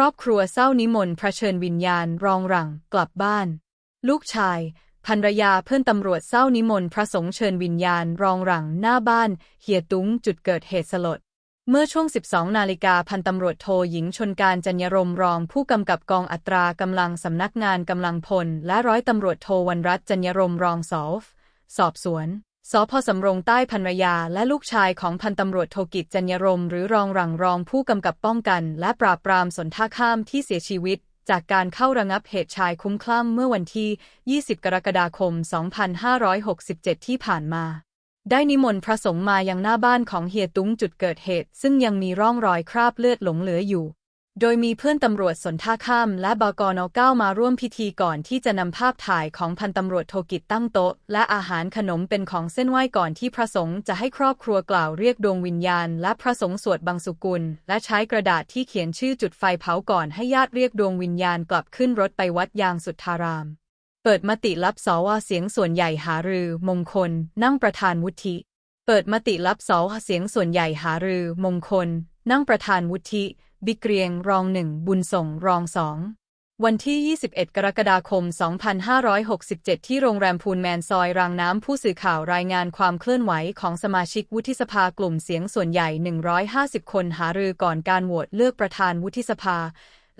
ครอบครัวเศร้านิมนต์พระเชิญวิญญาณรองหลังกลับบ้าน ลูกชายภรรยาเพื่อนตำรวจเศร้านิมนต์พระสงฆ์เชิญวิญญาณรองหลังหน้าบ้าน เฮียตุ้งจุดเกิดเหตุสลด เมื่อช่วง 12 นาฬิกาพันตำรวจโทหญิงชนการจัญญรมรอง ผู้กำกับกองอัตรากำลังสำนักงานกำลังพล และร้อยตำรวจโทวันรัตจัญญรมรองสอฟสอบสวน สพสำโรงใต้ภรรยาและลูกชายของพันตำรวจโทกิจจัญญรมหรือรองหลังรองผู้กำกับป้องกัน และปราบปรามสนท่าข้ามที่เสียชีวิต จากการเข้าระงับเหตุชายคุ้มคลั่งเมื่อวันที่ 20 กรกฎาคม 2567 ที่ผ่านมา ได้นิมนต์พระสงฆ์มายังหน้าบ้านของเฮียตุ้งจุดเกิดเหตุ ซึ่งยังมีร่องรอยคราบเลือดหลงเหลืออยู่ โดยมีเพื่อนตำรวจสนท่าข้ามและบกนเก้ามาร่วมพิธีก่อนที่จะนำภาพถ่ายของพันตำรวจโทกิจตั้งโต๊ะ และอาหารขนมเป็นของเส้นไหว้ก่อนที่พระสงฆ์จะให้ครอบครัวกล่าวเรียกดวงวิญญาณ และพระสงฆ์สวดบังสุกุล และใช้กระดาษที่เขียนชื่อจุดไฟเผาก่อนให้ญาติเรียกดวงวิญญาณกลับขึ้นรถไปวัดยางสุทธาราม เปิดมติรับสวเสียงส่วนใหญ่หารือ มงคล นั่งประธานวุฒิเปิดมติรับสวเสียงส่วนใหญ่หารือ มงคล นั่งประธานวุฒิบิเกรียงรองหนึ่งบุญส่งรองสองวันที่ 21 กรกฎาคม 2567 ที่โรงแรมพูนแมนซอยรางน้ำผู้สื่อข่าวรายงานความเคลื่อนไหวของสมาชิกวุฒิสภากลุ่มเสียงส่วนใหญ่ 150 คนหารือก่อนการโหวตเลือกประธานวุฒิสภา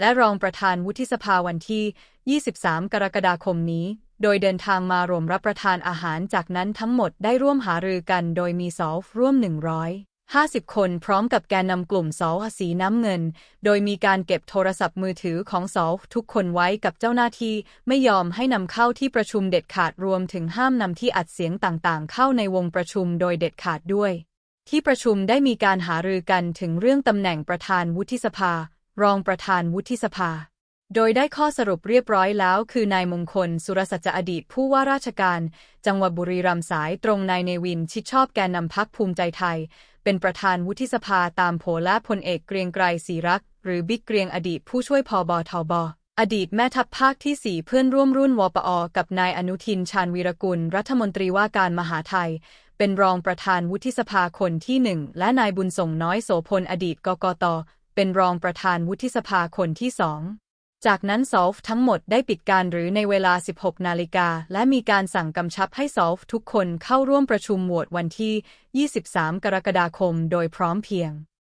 และรองประธานวุฒิสภาวันที่ 23 กรกฎาคมนี้ โดยเดินทางมารวมรับประทานอาหารจากนั้นทั้งหมดได้ร่วมหารือกัน โดยมีสอฟร่วม 100 50 คนพร้อมกับแกนนำกลุ่มสอสีน้ำเงิน โดยมีการเก็บโทรศัพท์มือถือของสอทุกคนไว้กับเจ้าหน้าที่ ไม่ยอมให้นำเข้าที่ประชุมเด็ดขาดรวมถึงห้ามนำที่อัดเสียงต่างๆ เข้าในวงประชุมโดยเด็ดขาดด้วย ที่ประชุมได้มีการหารือกันถึงเรื่องตำแหน่งประธานวุฒิสภา รองประธานวุฒิสภา โดยได้ข้อสรุปเรียบร้อยแล้ว คือนายมงคล สุรสัจจะอดีตผู้ว่าราชการ จังหวัดบุรีรัมย์สายตรงนายเนวินชิดชอบแกนนำพักภูมิใจไทย เป็นประธานวุฒิสภาตามโผและพลเอกเกรียงไกรศรีรัก หรือบิ๊กเกรียงอดีตผู้ช่วยพอบอทบอดีตแม่ทัพภาคที่ 4 เพื่อนร่วมรุ่นวปอ กับนายอนุทินชาญวีรกุล รัฐมนตรีว่าการมหาไทย เป็นรองประธานวุฒิสภาคนที่หนึ่งและนายบุญส่งน้อยโสพลอดีตกกตเป็นรองประธานวุฒิสภาคนที่สอง จากนั้นซอฟทั้งหมดได้ปิดการหรือในเวลา 16 นาฬิกา และมีการสั่งกำชับให้ซอฟทุกคนเข้าร่วมประชุมโหวตวันที่ 23 กรกฎาคม โดยพร้อมเพียง